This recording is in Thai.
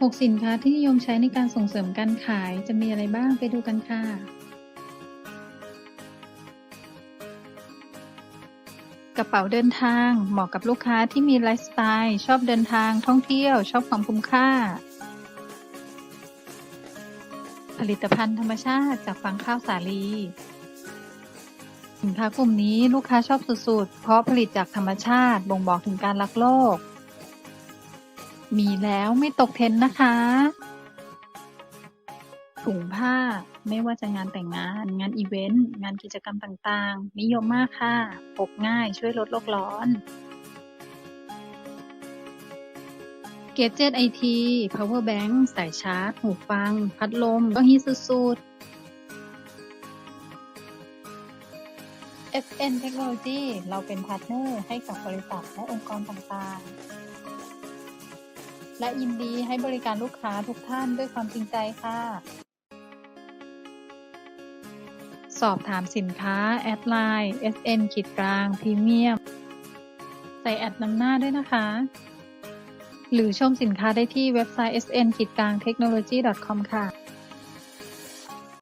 6 สินค้าที่นิยมใช้ในการส่งเสริมการขายจะมีอะไรบ้างไปดูกันค่ะ กระเป๋าเดินทาง เหมาะกับลูกค้าที่มีไลฟ์สไตล์ ชอบเดินทางท่องเที่ยว ชอบความคุ้มค่า ผลิตภัณฑ์ธรรมชาติจากฟางข้าวสาลี สินค้ากลุ่มนี้ลูกค้าชอบสุดๆ เพราะผลิตจากธรรมชาติบ่งบอกถึงการรักโลก มีแล้วไม่ตกเทรนนะคะ ถุงผ้าไม่ว่าจะงานแต่งงาน งานอีเวนต์ งานกิจกรรมต่างๆ นิยมมากค่ะพกง่ายช่วยลดโลกร้อน เกจเจ็ตไอที power bank สายชาร์จ หูฟัง พัดลม ก็ฮิตสุดๆ FN Technology เราเป็นพาร์ทเนอร์ให้กับบริษัทและองค์กรต่างๆ และยินดีให้บริการลูกค้าทุกท่านด้วยความจริงใจค่ะ สอบถามสินค้า แอดไลน์ SN ขีดกลางพรีเมียมใส่แอดนำหน้าด้วยนะคะ หรือชมสินค้าได้ที่เว็บไซต์ sn ขีดกลาง technology com ค่ะ